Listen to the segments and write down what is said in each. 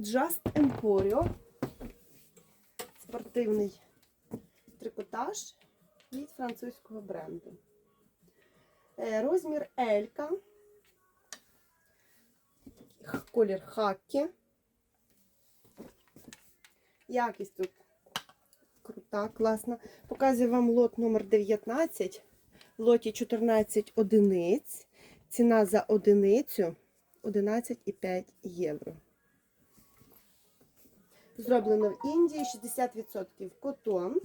Just Emporio. Спортивний трикотаж від французького бренду. Е, Розмір Елька. Колір хакі. Якість тут крута, класна. Показую вам лот номер 19. В лоті 14 одиниць. Ціна за одиницю 11,5 євро. Зроблено в Індії 60% котон.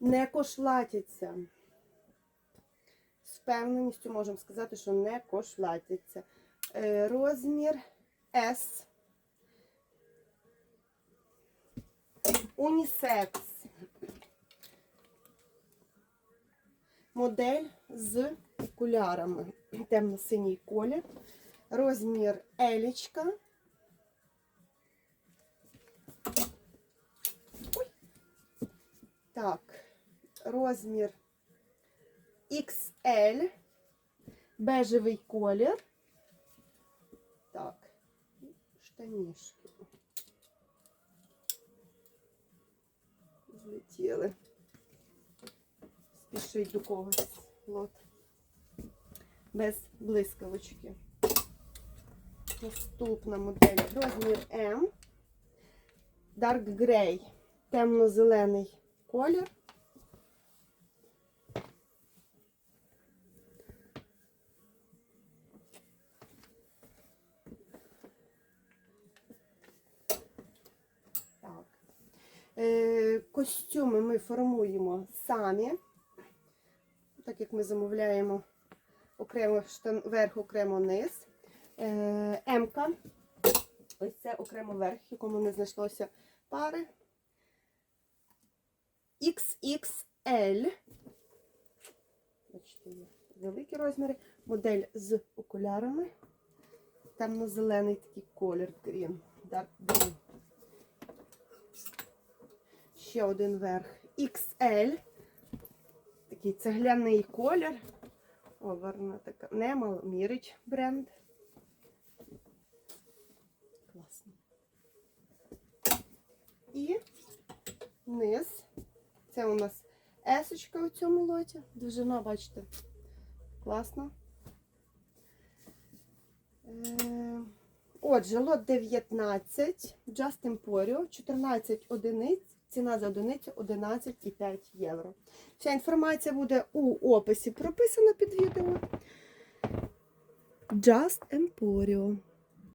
Не кошлатяться. З впевненістю можемо сказати, що не кошлатяться. Е, Розмір S. Унісекс. Модель з окулярами. Темно-синій колір. Розмір елічка. Так, розмір XL. Бежевий колір. Так, штанішки. Злетіли. Спішить до когось лот. Без блискавочки. Наступна модель. Розмір М. Dark Grey. Темно-зелений колір. Так. Е, костюми ми формуємо самі, так як ми замовляємо окремо штан, верх, окремо низ. Е, М-ка. Ось це окремо верх, якому не знайшлося пари. XXL. Бачите, є великі розміри. Модель з окулярами. Темно-зелений такий колір green. Dark green. Ще один верх. XL. Такий цегляний колір. О, гарна така. Нема мірить бренд. Класно. І низ. Це у нас есочка у цьому лоті. Довжина, бачите, класно. Е, Отже, лот 19, Just Emporio, 14 одиниць, ціна за одиницю 11,5 євро. Вся інформація буде у описі прописана під відео. Just Emporio.